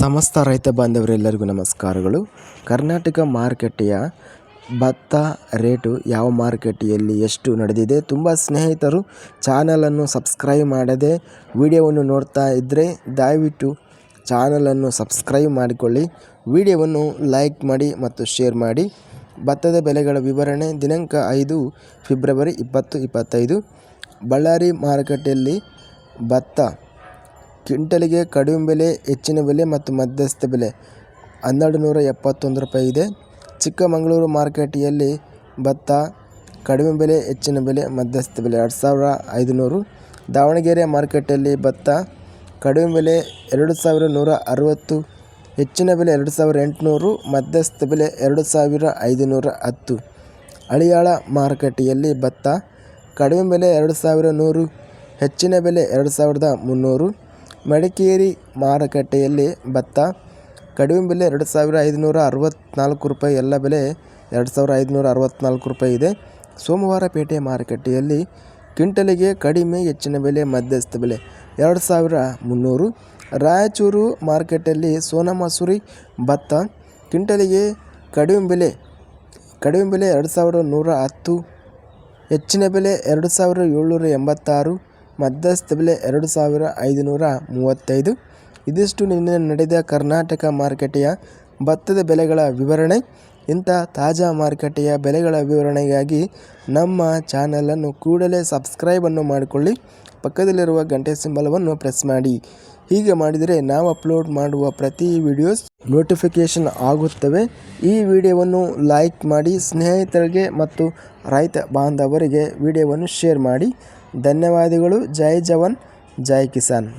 ಸಮಸ್ತ ರೈತ ಬಾಂಧವರೆಲ್ಲರಿಗೂ ನಮಸ್ಕಾರಗಳು. ಕರ್ನಾಟಕ ಮಾರುಕಟ್ಟೆಯ ಭತ್ತ ರೇಟು ಯಾವ ಮಾರುಕಟ್ಟೆಯಲ್ಲಿ ಎಷ್ಟು ನಡೆದಿದೆ ತುಂಬ ಸ್ನೇಹಿತರು ಚಾನಲನ್ನು ಸಬ್ಸ್ಕ್ರೈಬ್ ಮಾಡದೆ ವಿಡಿಯೋವನ್ನು ನೋಡ್ತಾ ಇದ್ದರೆ ದಯವಿಟ್ಟು ಚಾನಲನ್ನು ಸಬ್ಸ್ಕ್ರೈಬ್ ಮಾಡಿಕೊಳ್ಳಿ. ವಿಡಿಯೋವನ್ನು ಲೈಕ್ ಮಾಡಿ ಮತ್ತು ಶೇರ್ ಮಾಡಿ. ಭತ್ತದ ಬೆಲೆಗಳ ವಿವರಣೆ ದಿನಾಂಕ ಐದು ಫೆಬ್ರವರಿ ಇಪ್ಪತ್ತು ಇಪ್ಪತ್ತೈದು. ಬಳ್ಳಾರಿ ಮಾರುಕಟ್ಟೆಯಲ್ಲಿ ಭತ್ತ ಕ್ವಿಂಟಲಿಗೆ ಕಡಿಮೆ ಬೆಲೆ, ಹೆಚ್ಚಿನ ಬೆಲೆ ಮತ್ತು ಮಧ್ಯಸ್ಥ ಬೆಲೆ. ಹನ್ನೆರಡು ನೂರ ಎಪ್ಪತ್ತೊಂದು ರೂಪಾಯಿ ಇದೆ. ಚಿಕ್ಕಮಗಳೂರು ಮಾರ್ಕೆಟಿಯಲ್ಲಿ ಭತ್ತ ಕಡಿಮೆ ಬೆಲೆ, ಹೆಚ್ಚಿನ ಬೆಲೆ, ಮಧ್ಯಸ್ಥ ಬೆಲೆ. ಎರಡು ಸಾವಿರ ಐದುನೂರು. ದಾವಣಗೆರೆ ಮಾರ್ಕೆಟಲ್ಲಿ ಭತ್ತ ಕಡಿಮೆ ಬೆಲೆ, ಎರಡು ಸಾವಿರ ನೂರ ಅರವತ್ತು. ಹೆಚ್ಚಿನ ಬೆಲೆ, ಎರಡು ಸಾವಿರ ಎಂಟುನೂರು. ಮಧ್ಯಸ್ಥ ಬೆಲೆ, ಎರಡು ಸಾವಿರ ಐದುನೂರ ಹತ್ತು. ಹಳಿಯಾಳ ಮಾರುಕಟ್ಟೆಯಲ್ಲಿ ಭತ್ತ ಕಡಿಮೆ ಬೆಲೆ, ಎರಡು ಸಾವಿರ ನೂರು. ಹೆಚ್ಚಿನ ಬೆಲೆ, ಎರಡು ಸಾವಿರದ ಮುನ್ನೂರು. ಮಡಿಕೇರಿ ಮಾರುಕಟ್ಟೆಯಲ್ಲಿ ಭತ್ತ, ಕಡಿಮೆ ಬೆಲೆ ಎರಡು ಸಾವಿರ ಐದುನೂರ ಅರವತ್ತ್ನಾಲ್ಕು ರೂಪಾಯಿ, ಎಲ್ಲ ಬೆಲೆ ಎರಡು ಸಾವಿರ ಐದುನೂರ ಅರವತ್ತ್ನಾಲ್ಕು ರೂಪಾಯಿ ಇದೆ. ಸೋಮವಾರಪೇಟೆ ಮಾರುಕಟ್ಟೆಯಲ್ಲಿ ಕ್ವಿಂಟಲಿಗೆ ಕಡಿಮೆ, ಹೆಚ್ಚಿನ ಬೆಲೆ, ಮಧ್ಯಸ್ಥ ಬೆಲೆ ಎರಡು ಸಾವಿರ ಮುನ್ನೂರು. ರಾಯಚೂರು ಮಾರುಕಟ್ಟೆಯಲ್ಲಿ ಸೋನಾ ಮಸೂರಿ ಭತ್ತ, ಕ್ವಿಂಟಲಿಗೆ ಕಡಿಮೆ ಬೆಲೆ ಕಡಿಮೆ ಬೆಲೆ ಎರಡು ಸಾವಿರ ನೂರ ಹತ್ತು, ಹೆಚ್ಚಿನ ಬೆಲೆ ಎರಡು ಸಾವಿರ ಏಳ್ನೂರ ಎಂಬತ್ತಾರು. ಮಧ್ಯಸ್ಥ ಬೆಲೆ ಎರಡು ಸಾವಿರ ಐದುನೂರ ಮೂವತ್ತೈದು. ಇದಿಷ್ಟು ನಿನ್ನೆ ನಡೆದ ಕರ್ನಾಟಕ ಮಾರುಕಟ್ಟೆಯ ಭತ್ತದ ಬೆಲೆಗಳ ವಿವರಣೆ. ಇಂಥ ತಾಜಾ ಮಾರುಕಟ್ಟೆಯ ಬೆಲೆಗಳ ವಿವರಣೆಗಾಗಿ ನಮ್ಮ ಚಾನಲನ್ನು ಕೂಡಲೇ ಸಬ್ಸ್ಕ್ರೈಬನ್ನು ಮಾಡಿಕೊಳ್ಳಿ. ಪಕ್ಕದಲ್ಲಿರುವ ಗಂಟೆ ಸಿಂಬಲವನ್ನು ಪ್ರೆಸ್ ಮಾಡಿ. ಹೀಗೆ ಮಾಡಿದರೆ ನಾವು ಅಪ್ಲೋಡ್ ಮಾಡುವ ಪ್ರತಿ ವಿಡಿಯೋಸ್ ನೋಟಿಫಿಕೇಷನ್ ಆಗುತ್ತವೆ. ಈ ವಿಡಿಯೋವನ್ನು ಲೈಕ್ ಮಾಡಿ ಸ್ನೇಹಿತರಿಗೆ ಮತ್ತು ರೈತ ಬಾಂಧವರಿಗೆ ವಿಡಿಯೋವನ್ನು ಶೇರ್ ಮಾಡಿ. ಧನ್ಯವಾದಗಳು. ಜೈ ಜವಾನ್ ಜೈ ಕಿಸಾನ್.